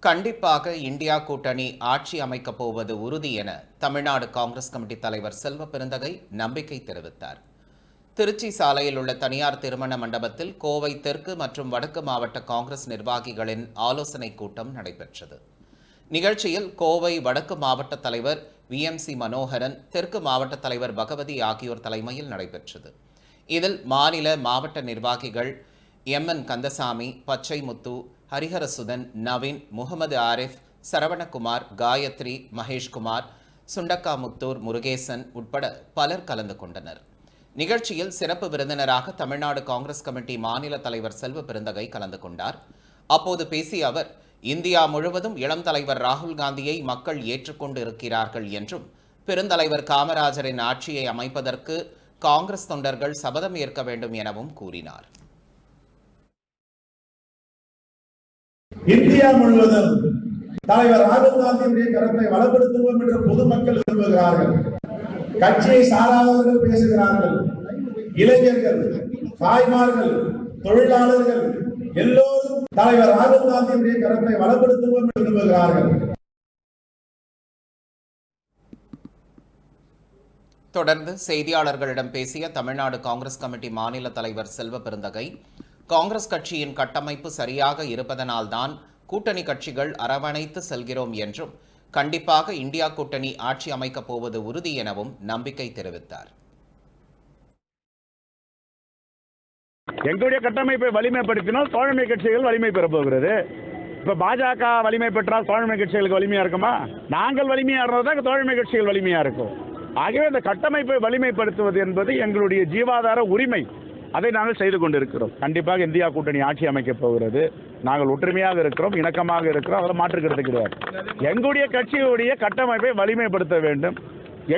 கண்டிப்பாக இந்தியா கூட்டணி ஆட்சி அமைக்கப் போவது உறுதி என தமிழ்நாடு காங்கிரஸ் கமிட்டி தலைவர் செல்வ பெருந்தகை நம்பிக்கை தெரிவித்தார். திருச்சி சாலையில் உள்ள தனியார் திருமண மண்டபத்தில் கோவை தெற்கு மற்றும் வடக்கு மாவட்ட காங்கிரஸ் நிர்வாகிகளின் ஆலோசனைக் கூட்டம் நடைபெற்றது. நிகழ்ச்சியில் கோவை வடக்கு மாவட்ட தலைவர் விஎம்சி மனோகரன் தெற்கு மாவட்ட தலைவர் பகவதி ஆகியோர் தலைமையில் நடைபெற்றது. இதில் மாநில மாவட்ட நிர்வாகிகள் எம். என். கந்தசாமி பச்சைமுத்து ஹரிஹரசுதன் நவீன் முகமது ஆரிஃப் சரவணகுமார் காயத்ரி மகேஷ்குமார் சுண்டக்காமுத்தூர் முருகேசன் உட்பட பலர் கலந்து கொண்டனர். நிகழ்ச்சியில் சிறப்பு விருந்தினராக தமிழ்நாடு காங்கிரஸ் கமிட்டி மாநில தலைவர் செல்வ பெருந்தகை கலந்து கொண்டார். அப்போது பேசிய அவர் இந்தியா முழுவதும் இளம் தலைவர் ராகுல் காந்தியை மக்கள் ஏற்றுக்கொண்டு இருக்கிறார்கள் என்றும் பெருந்தலைவர் காமராஜரின் ஆட்சியை அமைப்பதற்கு காங்கிரஸ் தொண்டர்கள் சபதம் ஏற்க வேண்டும் எனவும் கூறினார். இந்தியா முழுவதும் தலைவர் ராகுல் காந்தியுடைய கருத்தை வளப்படுத்துவோம் என்று பொதுமக்கள் விரும்புகிறார்கள். கட்சியை சாராதவர்கள் பேசுகிறார்கள். இளைஞர்கள் தாய்மார்கள் தொழிலாளர்கள் எல்லோரும் தலைவர் ராகுல் காந்தியுடைய கருத்தை வளப்படுத்துவோம் என்று விரும்புகிறார்கள். தொடர்ந்து செய்தியாளர்களிடம் பேசிய தமிழ்நாடு காங்கிரஸ் கமிட்டி மாநில தலைவர் செல்வ பெருந்தகை காங்கிரஸ் கட்சியின் கட்டமைப்பு சரியாக இருப்பதனால்தான் கூட்டணி கட்சிகள் அரவணைத்து செல்கிறோம் என்றும் கண்டிப்பாக இந்தியா கூட்டணி ஆட்சி அமைக்கப் போவது உறுதி எனவும் நம்பிக்கை தெரிவித்தார். எங்களுடைய கட்டமைப்பை வலிமைப்படுத்தினால் தோழமை கட்சிகள் வலிமை பெறப் போகிறது. இப்ப பாஜக வலிமை பெற்றால் தோழமை கட்சிகளுக்கு வலிமையா இருக்குமா? நாங்கள் வலிமையா இருந்தால் தோழமை கட்சிகள் வலிமையா இருக்கும். ஆகவே இந்த கட்டமைப்பை வலிமைப்படுத்துவது என்பது எங்களுடைய ஜீவாதார உரிமை. அதை நாங்கள் செய்து கொண்டிருக்கிறோம். கண்டிப்பாக இந்தியா கூட்டணி ஆட்சி அமைக்கப் போகிறது. நாங்கள் ஒற்றுமையாக இருக்கிறோம் இணக்கமாக இருக்கிறோம் அதில் மாற்றுக்கிறது கிடையாது. எங்களுடைய கட்சியுடைய கட்டமைப்பை வலிமைப்படுத்த வேண்டும்.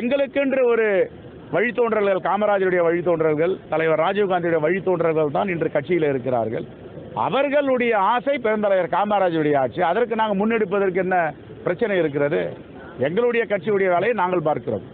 எங்களுக்கென்று ஒரு வழித்தோன்றல்கள் காமராஜருடைய வழித்தோன்றல்கள் தலைவர் ராஜீவ்காந்தியுடைய வழித்தோன்றல்கள் தான் இன்று கட்சியில் இருக்கிறார்கள். அவர்களுடைய ஆசை பெருந்தலைவர் காமராஜருடைய ஆட்சி. அதற்கு நாங்கள் முன்னெடுப்பதற்கு என்ன பிரச்சனை இருக்கிறது? எங்களுடைய கட்சியுடைய வேலையை நாங்கள் பார்க்கிறோம்.